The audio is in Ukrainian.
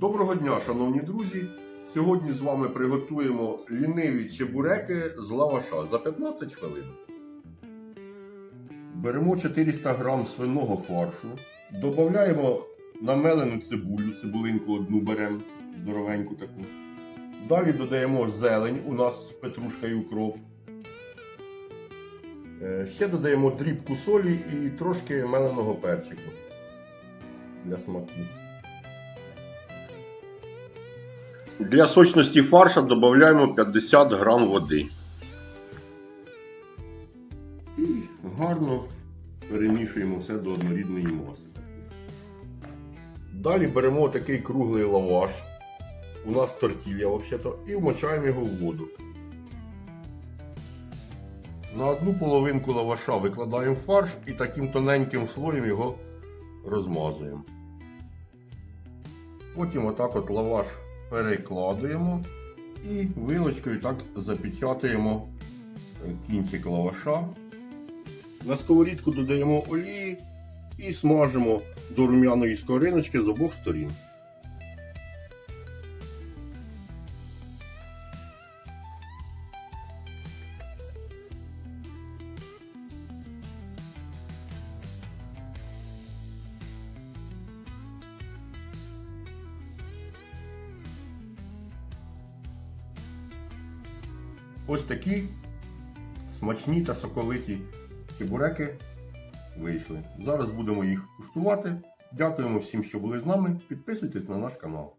Доброго дня, шановні друзі! Сьогодні з вами приготуємо ліниві чебуреки з лаваша за 15 хвилин. Беремо 400 г свиного фаршу, додаємо намелену цибулю, цибулинку одну беремо, здоровеньку таку. Далі додаємо зелень, у нас петрушка і укроп. Е, Ще додаємо дрібку солі і трошки меленого перчику для смаку. Для сочності фарша додаємо 50 грам води. І гарно перемішуємо все до однорідної маси. Далі беремо такий круглий лаваш. У нас тортілля взагалі, і вмочаємо його в воду. На одну половинку лаваша викладаємо фарш і таким тоненьким слоєм його розмазуємо. Потім отак от лаваш перекладуємо і вилочкою так запечатуємо кінчик лаваша. На сковорідку додаємо олії і смажимо до рум'яної скориночки з обох сторін. Ось такі смачні та соковиті чебуреки вийшли. Зараз будемо їх куштувати. Дякуємо всім, що були з нами. Підписуйтесь на наш канал.